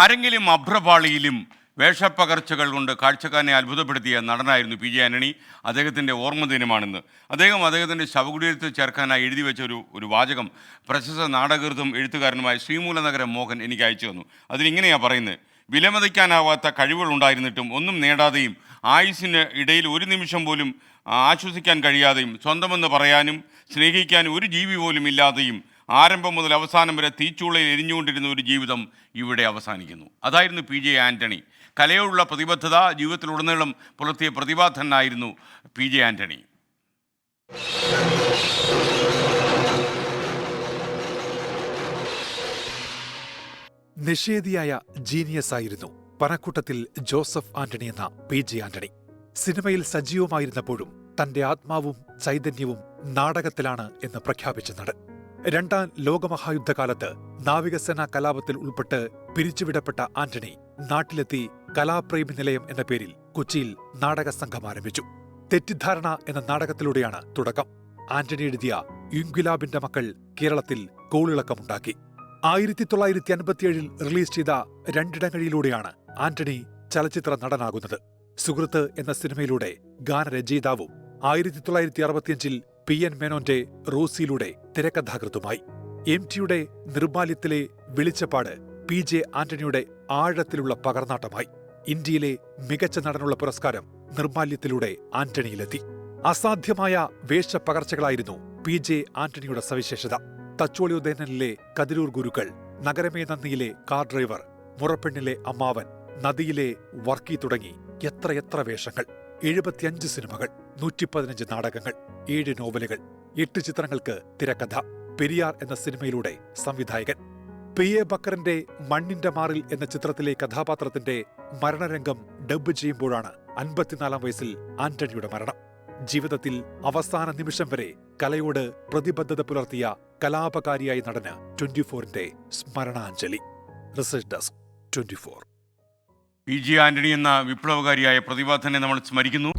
അരങ്ങിലും അഭ്രപാളിയിലും വേഷപ്പകർച്ചകൾ കൊണ്ട് കാഴ്ചക്കാരനെ അത്ഭുതപ്പെടുത്തിയ നടനായിരുന്നു പി ജെ ആന്റണി. അദ്ദേഹത്തിന്റെ ഓർമ്മ ദിനമാണിന്ന്. അദ്ദേഹം അദ്ദേഹത്തിന്റെ ശവകുടീരത്തിൽ ചേർക്കാനായി എഴുതി വെച്ച ഒരു ഒരു വാചകം പ്രശസ്ത നാടകൃത്തും എഴുത്തുകാരനുമായ ശ്രീമൂലനഗരം മോഹൻ എനിക്ക് അയച്ചു തന്നു. അതിലിങ്ങനെയാണ് പറയുന്നത് വിലമതിക്കാനാവാത്ത കഴിവുകളുണ്ടായിരുന്നിട്ടും ഒന്നും നേടാതെയും ആയുസിന് ഇടയിൽ ഒരു നിമിഷം പോലും ആശ്വസിക്കാൻ കഴിയാതെയും സ്വന്തമെന്ന് പറയാനും സ്നേഹിക്കാനും ഒരു ജീവി പോലും ഇല്ലാതെയും ആരംഭം മുതൽ അവസാനം വരെ തീച്ചൂളയിൽ എരിഞ്ഞുകൊണ്ടിരുന്ന ഒരു ജീവിതം ഇവിടെ അവസാനിക്കുന്നു. അതായിരുന്നു പി ജെ ആന്റണി കലയോടുള്ള പ്രതിബദ്ധത ജീവിതത്തിലുടനീളം പുലർത്തിയ പ്രതിഭാധനായിരുന്നു പി ജെ ആന്റണി നിഷേധിയായ ജീനിയസ് ആയിരുന്നു പനക്കൂട്ടത്തിൽ ജോസഫ് ആന്റണി എന്ന പി ജെ ആന്റണി. സിനിമയിൽ സജീവമായിരുന്നപ്പോഴും തന്റെ ആത്മാവും ചൈതന്യവും നാടകത്തിലാണ് എന്ന് പ്രഖ്യാപിച്ച നടൻ. രണ്ടാം ലോകമഹായുദ്ധകാലത്ത് നാവികസേനാ കലാപത്തിൽ ഉൾപ്പെട്ട് പിരിച്ചുവിടപ്പെട്ട ആന്റണി നാട്ടിലെത്തി കലാപ്രേമി നിലയം എന്ന പേരിൽ കൊച്ചിയിൽ നാടക സംഘം ആരംഭിച്ചു തെറ്റിദ്ധാരണ എന്ന നാടകത്തിലൂടെയാണ് തുടക്കം. ആന്റണി എഴുതിയ ഇൻക്വിലാബിന്റെ മക്കൾ കേരളത്തിൽ കോളിളക്കമുണ്ടാക്കി ആയിരത്തി തൊള്ളായിരത്തി അൻപത്തിയേഴിൽ റിലീസ് ചെയ്ത രണ്ടിടങ്ങഴിയിലൂടെയാണ് ആന്റണി ചലച്ചിത്ര നടനാകുന്നത്. സുഹൃത്ത് എന്ന സിനിമയിലൂടെ ഗാനരചയിതാവും ആയിരത്തി തൊള്ളായിരത്തി അറുപത്തിയഞ്ചിൽ പി എൻ മേനോന്റെ റോസിയിലൂടെ തിരക്കഥാകൃത്തുമായി. എം ടിയുടെ നിർബാല്യത്തിലെ വെളിച്ചപ്പാട് പി ജെ ആന്റണിയുടെ ആഴത്തിലുള്ള പകർന്നാട്ടമായി. ഇന്ത്യയിലെ മികച്ച നടനുള്ള പുരസ്കാരം നിർമാല്യത്തിലൂടെ ആന്റണിയിലെത്തി. അസാധ്യമായ വേഷപ്പകർച്ചകളായിരുന്നു പി ജെ ആന്റണിയുടെ സവിശേഷത. തച്ചോളിയുദ്ദീനിലെ കതിരൂർ ഗുരുക്കൾ നഗരമേ നന്ദിയിലെ കാർ ഡ്രൈവർ മുറപ്പെണ്ണിലെ അമ്മാവൻ നദിയിലെ വർക്കി തുടങ്ങി എത്രയെത്ര വേഷങ്ങൾ. എഴുപത്തിയഞ്ച് സിനിമകൾ നൂറ്റിപ്പതിനഞ്ച് നാടകങ്ങൾ ഏഴ് നോവലുകൾ എട്ട് ചിത്രങ്ങൾക്ക് തിരക്കഥ പെരിയാർ എന്ന സിനിമയിലൂടെ സംവിധായകൻ. പി. എ. ബക്കറിന്റെ മണ്ണിന്റെ മാറിൽ എന്ന ചിത്രത്തിലെ കഥാപാത്രത്തിന്റെ മരണരംഗം ഡബ്ബ് ചെയ്യുമ്പോഴാണ് അൻപത്തിനാലാം വയസ്സിൽ ആന്റണിയുടെ മരണം. ജീവിതത്തിൽ അവസാന നിമിഷം വരെ കലയോട് പ്രതിബദ്ധത പുലർത്തിയ കലാപകാരിയായ നടന് ട്വന്റി ഫോറിന്റെ സ്മരണാഞ്ജലി. Research desk twenty four P. G Antony എന്ന വിപ്ലവകാരിയായ പ്രതിഭാധനെ നമ്മൾ സ്മരിക്കുന്നു.